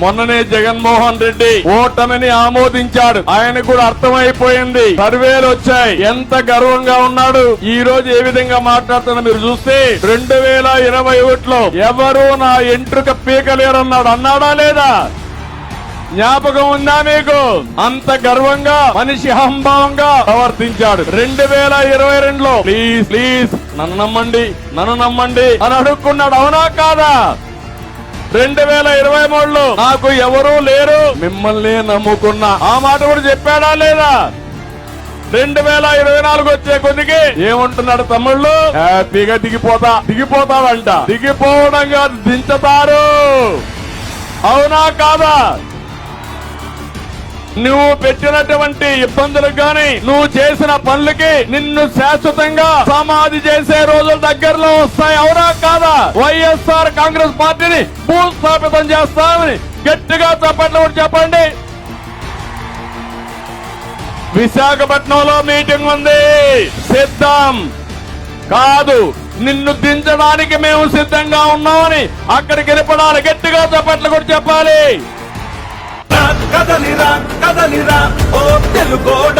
మొన్ననే జగన్మోహన్ రెడ్డి ఓటమిని ఆమోదించాడు. ఆయన కూడా అర్థమైపోయింది. సర్వేలు వచ్చాయి. ఎంత గర్వంగా ఉన్నాడు. ఈ రోజు ఏ విధంగా మాట్లాడుతున్నా మీరు చూస్తే రెండు వేల ఇరవై ఒకటిలో ఎవరు నా ఎంట్రుక పీకలేరన్నాడు. అన్నాడా లేదా? జ్ఞాపకం ఉందా మీకు? అంత గర్వంగా మనిషి అహంభావంగా ప్రవర్తించాడు. రెండు వేల ఇరవై రెండులో ప్లీజ్ ప్లీజ్ నన్ను నమ్మండి నన్ను నమ్మండి అని అడుక్కున్నాడు అవునా కాదా? రెండు వేల ఇరవై మూడులో నాకు ఎవరూ లేరు. మిమ్మల్ని నమ్ముకున్నా. ఆ మాట కూడా చెప్పాడా లేదా? రెండు వేల ఇరవై నాలుగు వచ్చే కొద్దికి ఏమంటున్నాడు తమ్ముళ్ళు? హ్యాపీగా దిగిపోతా. దిగిపోతావంట దిగిపోవడం కాదు దించుతారు. అవునా కాదా? నువ్వు పెట్టినటువంటి ఇబ్బందులకు గాని నువ్వు చేసిన పనులకి నిన్ను శాశ్వతంగా సమాధి చేసే రోజులు దగ్గరలో వస్తాయి. అవునా కాదా? వైఎస్ఆర్ కాంగ్రెస్ పార్టీని భూస్థాపితం చేస్తామని గట్టిగా చెప్పండి ఒకటి చెప్పండి. విశాఖపట్నంలో మీటింగ్ ఉంది. సిద్ధం. కాదు నిన్ను దించడానికి మేము సిద్ధంగా ఉన్నామని అక్కడికి వెళ్ళిపడాలి గట్టిగా చెప్పట్లు కూడా చెప్పాలి. కదలిరా కదలిరా ఓ తెలుగోడ